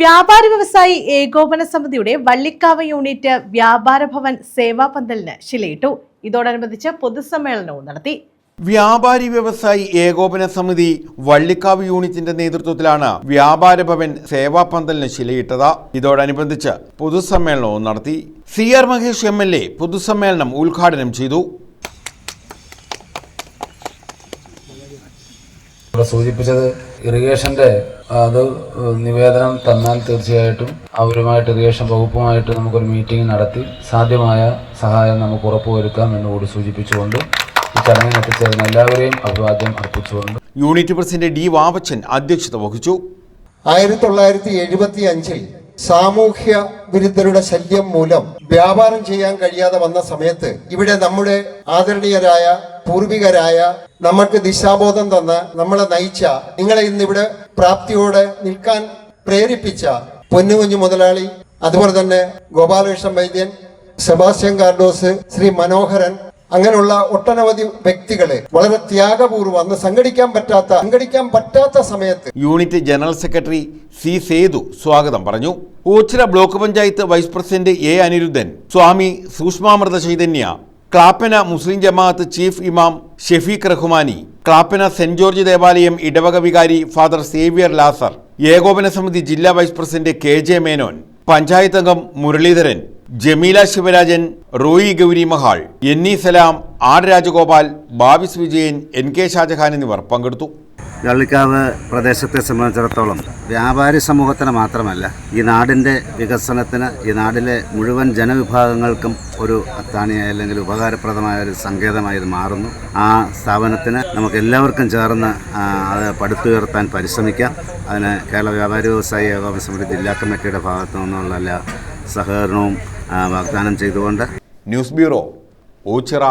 വ്യാപാരി വ്യവസായി ഏകോപന സമിതിയുടെ വള്ളിക്കാവ് യൂണിറ്റ് വ്യാപാര ഭവൻ സേവാ പന്തലിന് ശിലയിട്ടു. ഇതോടനുബന്ധിച്ച് പൊതുസമ്മേളനവും നടത്തി. വ്യാപാരി വ്യവസായി ഏകോപന സമിതി വള്ളിക്കാവ് യൂണിറ്റിന്റെ നേതൃത്വത്തിലാണ് വ്യാപാര ഭവൻ സേവാ പന്തലിന് ശിലയിട്ടത്. ഇതോടനുബന്ധിച്ച് പൊതുസമ്മേളനവും നടത്തി. C R Mahesh M L A പൊതുസമ്മേളനം ഉദ്ഘാടനം ചെയ്തു. ഇവിടെ സൂചിപ്പിച്ചത് ഇറിഗേഷന്റെ അത് നിവേദനം തന്നാൽ തീർച്ചയായിട്ടും അവരുമായിട്ട് ഇറിഗേഷൻ വകുപ്പുമായിട്ട് നമുക്കൊരു മീറ്റിംഗ് നടത്തി സാധ്യമായ സഹായം നമുക്ക് ഉറപ്പുവരുത്താം എന്ന് കൂടി സൂചിപ്പിച്ചുകൊണ്ട് ഈ ചടങ്ങിൽ എത്തിച്ചേർന്ന എല്ലാവരെയും അഭിവാദ്യം അർപ്പിച്ചുകൊണ്ട്. യൂണിറ്റ് പ്രസിഡന്റ് ഡി വാവച്ചൻ അധ്യക്ഷത വഹിച്ചു. ആയിരത്തി തൊള്ളായിരത്തി എഴുപത്തി അഞ്ചിൽ സാമൂഹ്യ വിരുദ്ധരുടെ ശല്യം മൂലം വ്യാപാരം ചെയ്യാൻ കഴിയാതെ വന്ന സമയത്ത് ഇവിടെ നമ്മുടെ ആദരണീയരായ പൂർവികരായ നമ്മൾക്ക് ദിശാബോധം തന്ന നമ്മളെ നയിച്ച നിങ്ങളെ ഇന്ന് ഇവിടെ പ്രാപ്തിയോടെ നിൽക്കാൻ പ്രേരിപ്പിച്ച പൊന്നുകുഞ്ഞു മുതലാളി അതുപോലെ തന്നെ ഗോപാലകൃഷ്ണൻ വൈദ്യൻ സെബാസ്റ്റ്യൻ കാർഡോസ് ശ്രീ മനോഹരൻ അങ്ങനെയുള്ള ഒട്ടനവധി വ്യക്തികളെ വളരെ ത്യാഗപൂർവം അന്ന് സംഘടിക്കാൻ പറ്റാത്ത സംഘടിക്കാൻ പറ്റാത്ത സമയത്ത് unit general secretary C Sethu സ്വാഗതം പറഞ്ഞു. Ochira block panchayat vice president A Aniruddhan Swami Sookshmamritha Chaitanya Clappana Muslim Jamaath chief ഇമാം ഷെഫീഖ് റഹ്മാനി ക്ലാപ്പന സെന്റ് ജോർജ് ദേവാലയം ഇടവക വികാരി ഫാദർ സേവിയർ ലാസർ ഏകോപന സമിതി ജില്ലാ vice president K J Menon panchayat അംഗം Muraleedharan Jameela Sivarajan Roy Gauri Mahal E Salam R Rajagopal Babis Vijayan N K Shajahan എന്നിവർ പങ്കെടുത്തു. ഗള്ളിക്കാവ് പ്രദേശത്തെ സംബന്ധിച്ചിടത്തോളം വ്യാപാരി സമൂഹത്തിന് മാത്രമല്ല ഈ നാടിന്റെ വികസനത്തിന് ഈ നാടിലെ മുഴുവൻ ജനവിഭാഗങ്ങൾക്കും ഒരു അത്താണിയായ അല്ലെങ്കിൽ ഉപകാരപ്രദമായ ഒരു സങ്കേതമായി ഇത് മാറുന്നു. ആ സ്ഥാപനത്തിന് നമുക്ക് എല്ലാവർക്കും ചേർന്ന് അത് പടുത്തുയർത്താൻ പരിശ്രമിക്കാം. അതിന് കേരള വ്യാപാരി വ്യവസായി ഏകോപന സമിതി ജില്ലാ കമ്മിറ്റിയുടെ ഭാഗത്തു നിന്നുള്ള എല്ലാ സഹകരണവും വാഗ്ദാനം ചെയ്തുകൊണ്ട് ന്യൂസ് ബ്യൂറോ ഓച്ചിറ